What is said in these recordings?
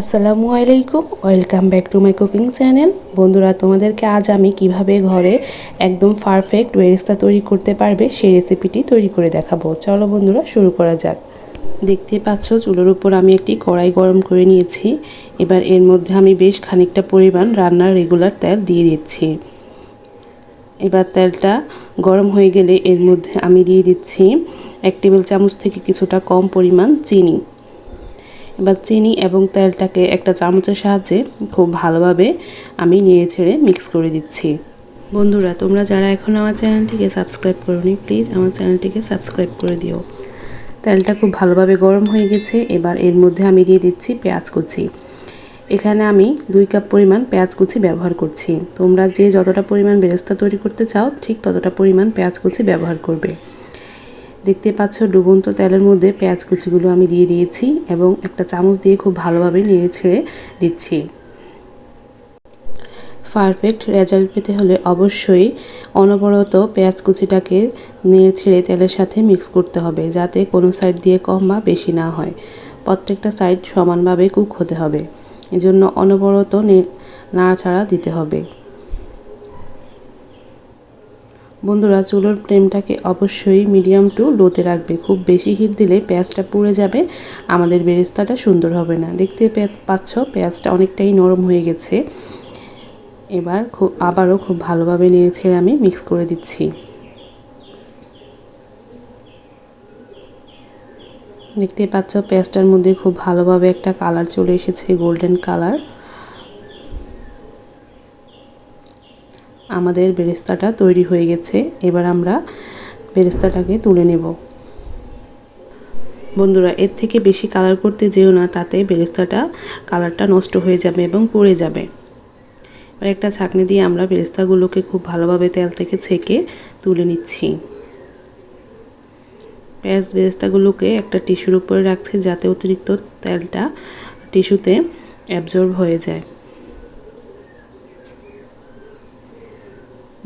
আসসালামু আলাইকুম, welcome back to my cooking channel. বন্ধুরা, তোমাদেরকে আজ আমি কীভাবে ঘরে একদম পারফেক্ট বেরেস্তা তৈরি করতে পারবে সেই রেসিপিটি তৈরি করে দেখাবো। চলো বন্ধুরা, শুরু করা যাক। দেখতে পাচ্ছ, চুলোর উপর আমি একটি কড়াই গরম করে নিয়েছি। এবার এর মধ্যে আমি বেশ খানিকটা পরিমাণ রান্নার রেগুলার তেল দিয়ে দিচ্ছি। এবার তেলটা গরম হয়ে গেলে এর মধ্যে আমি দিয়ে দিচ্ছি এক টেবিল চামচ থেকে কিছুটা কম পরিমাণ চিনি। এবার চিনি এবং তেলটাকে একটা চামচের সাহায্যে খুব ভালোভাবে আমি নেড়ে ছেড়ে মিক্স করে দিচ্ছি। বন্ধুরা, তোমরা যারা এখন আমার চ্যানেলটিকে সাবস্ক্রাইব করোনি প্লিজ আমার চ্যানেলটিকে সাবস্ক্রাইব করে দিও। তেলটা খুব ভালোভাবে গরম হয়ে গেছে, এবার এর মধ্যে আমি দিয়ে দিচ্ছি পেঁয়াজ কুচি। এখানে আমি দুই কাপ পরিমাণ পেঁয়াজ কুচি ব্যবহার করছি। তোমরা যে যতটা পরিমাণ বেরেস্তা তৈরি করতে চাও, ঠিক ততটা পরিমাণ পেঁয়াজ কুচি ব্যবহার করবে। দেখতে পাচ্ছ ডুবন্ত তেলের মধ্যে পেঁয়াজ কুচিগুলো আমি দিয়ে দিয়েছি এবং একটা চামচ দিয়ে খুব ভালোভাবে নেড়ে ছেড়ে দিচ্ছি। পারফেক্ট রেজাল্ট পেতে হলে অবশ্যই অনবরত পেঁয়াজ কুচিটাকে নেড়ে ছেড়ে তেলের সাথে মিক্স করতে হবে যাতে কোনো সাইড দিয়ে কম বা বেশি না হয়। প্রত্যেকটা সাইড সমানভাবে কুক হতে হবে। এজন্য অনবরত নাড়াচাড়া দিতে হবে। বন্ধুরা, চুলোর ফ্লেমটাকে অবশ্যই মিডিয়াম টু লোতে রাখবে। খুব বেশি হিট দিলে পেঁয়াজটা পুড়ে যাবে, আমাদের বেরেস্তাটা সুন্দর হবে না। দেখতে পাচ্ছ, পেঁয়াজটা অনেকটাই নরম হয়ে গেছে। এবার খুব আবারও খুব ভালোভাবে নেড়ে ছেড়ে আমি মিক্স করে দিচ্ছি। দেখতে পাচ্ছ, পেঁয়াজটার মধ্যে খুব ভালোভাবে একটা কালার চলে এসেছে গোল্ডেন কালার আমাদের বেরেস্তাটা তৈরি হয়ে গেছে। এবার আমরা বেরেস্তাটাকে তুলে নেব। বন্ধুরা, এর থেকে বেশি কালার করতে যেও না, তাতে বেরেস্তাটা কালারটা নষ্ট হয়ে যাবে এবং পড়ে যাবে। এবার একটা ছাঁকনি দিয়ে আমরা বেরেস্তাগুলোকে খুব ভালোভাবে তেল থেকে ছেঁকে তুলে নিচ্ছি। পেঁয়াজ বেরেস্তাগুলোকে একটা টিস্যুর উপরে রাখছি যাতে অতিরিক্ত তেলটা টিস্যুতে অ্যাবজর্ব হয়ে যায়।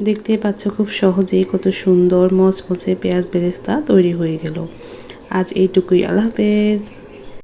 দেখতে পাচ্ছ খুব সহজেই কত সুন্দর মচমচে পেঁয়াজ বেরেস্তা তৈরি হয়ে গেল। আজ এইটুকুই। আল্লাহ হাফেজ।